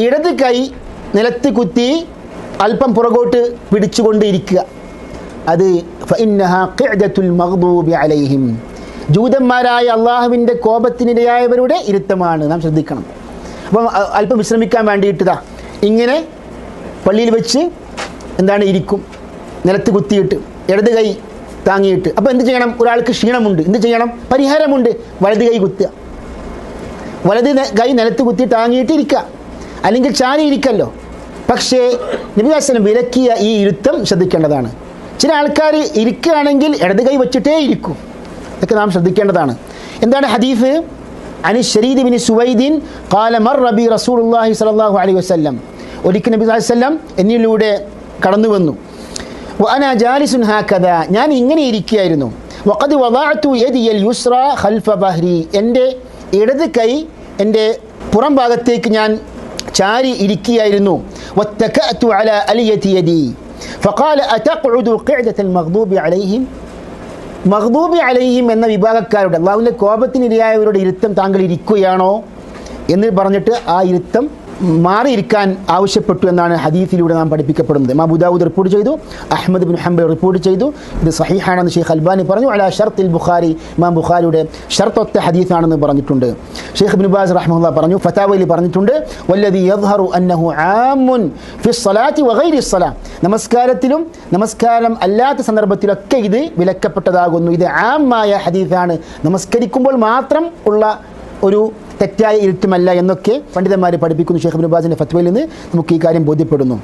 ഇടത് കൈ നിലത്ത് കുത്തി അല്പം പുറകോട്ട് പിടിച്ചുകൊണ്ടിരിക്കുക. അത് അലൈഹിം. ജൂതന്മാരായ അള്ളാഹുവിന്റെ കോപത്തിനിരയായവരുടെ ഇരുത്തമാണ്. നാം ശ്രദ്ധിക്കണം. അപ്പം അല്പം വിശ്രമിക്കാൻ വേണ്ടിയിട്ടതാ ഇങ്ങനെ പള്ളിയിൽ വെച്ച് എന്താണ് ഇരിക്കും. നിലത്ത് കുത്തിയിട്ട് ഇടത് കൈ താങ്ങിയിട്ട്. അപ്പോൾ എന്ത് ചെയ്യണം? ഒരാൾക്ക് ക്ഷീണമുണ്ട്. എന്ത് ചെയ്യണം? പരിഹാരമുണ്ട്. വലത് കൈ കുത്തുക. വലത് കൈ നിലത്ത് കുത്തി താങ്ങിയിട്ട് ഇരിക്കുക. അല്ലെങ്കിൽ ചാരി ഇരിക്കല്ലോ പക്ഷേ നബിദാസനം വിലക്കിയ ഈ ഇരുത്തം ശ്രദ്ധിക്കേണ്ടതാണ്. ചില ആൾക്കാർ ഇരിക്കുകയാണെങ്കിൽ ഇടത് കൈ വെച്ചിട്ടേ ഇരിക്കും. ഇതൊക്കെ നാം ശ്രദ്ധിക്കേണ്ടതാണ്. എന്താണ് ഹദീഫ്? അനി ഷരീദ് ബിൻ സുവൈദീൻ കാല മർ റബി റസൂലുള്ളാഹി സലാഹു അലൈഹി വസല്ലം. ഒരിക്കൽ നബി വസ്ലം എന്നിലൂടെ കടന്നു വന്നു. ജാലിസുൻ ഹാക്കഥ ഞാൻ ഇങ്ങനെ ഇരിക്കുകയായിരുന്നു. വഖദ് വദഅതു യദിയൽ യുസ്ര ഖൽഫ ബഹ്രി. എന്റെ ഇടത് കൈ എന്റെ പുറം ഭാഗത്തേക്ക് ഞാൻ ചാരി ഇരിക്കുകയായിരുന്നു വത്തകഅതു അല അലിയതി യദി فقال أتقعد قعدة المغضوب عليهم മഹ്ദൂബി അലൈഹിം എന്ന വിഭാഗക്കാരുടെ അള്ളാഹുവിൻ്റെ കോപത്തിനിരയായവരുടെ ഇരുത്തം താങ്കൾ ഇരിക്കുകയാണോ എന്ന് പറഞ്ഞിട്ട് ആ ഇരുത്തം മാറിയിരിക്കാൻ ആവശ്യപ്പെട്ടു എന്നാണ് ഹദീഫിലൂടെ നാം പഠിപ്പിക്കപ്പെടുന്നത്. മാ ബുദാവൂദ് റിപ്പോർട്ട് ചെയ്തു അഹമ്മദ് ബിൻ ഹംബൽ റിപ്പോർട്ട് ചെയ്തു. ഇത് സഹിഹാണെന്ന് ഷെയ്ഖ് അൽബാനി പറഞ്ഞു. അല ഷർത്തിൽ ബുഖാരി മാം ബുഖാരിയുടെ ഷർത്തൊത്ത ഹദീസാണെന്ന് പറഞ്ഞിട്ടുണ്ട്. ഷെയ്ഖ് ബിൻ ബാസ് റഹ്മുല്ല പറഞ്ഞു ഫതാവലി പറഞ്ഞിട്ടുണ്ട് യദ്ഹറു അന്നഹു ആമുൻ നമസ്കാരത്തിലും നമസ്കാരം അല്ലാത്ത സന്ദർഭത്തിലൊക്കെ ഇത് വിലക്കപ്പെട്ടതാകുന്നു. ഇത് ആമായ ഹദീസാണ്. നമസ്കരിക്കുമ്പോൾ മാത്രം ഉള്ള ഒരു തെറ്റായ ഇരുത്തുമല്ല എന്നൊക്കെ പണ്ഡിതന്മാർ പഠിപ്പിക്കുന്നു ഷെയ്ഖ് ബിൻ ബാസിന്റെ ഫത്വയിൽ നിന്ന്. നമുക്ക് ഈ കാര്യം ബോധ്യപ്പെടുന്നു.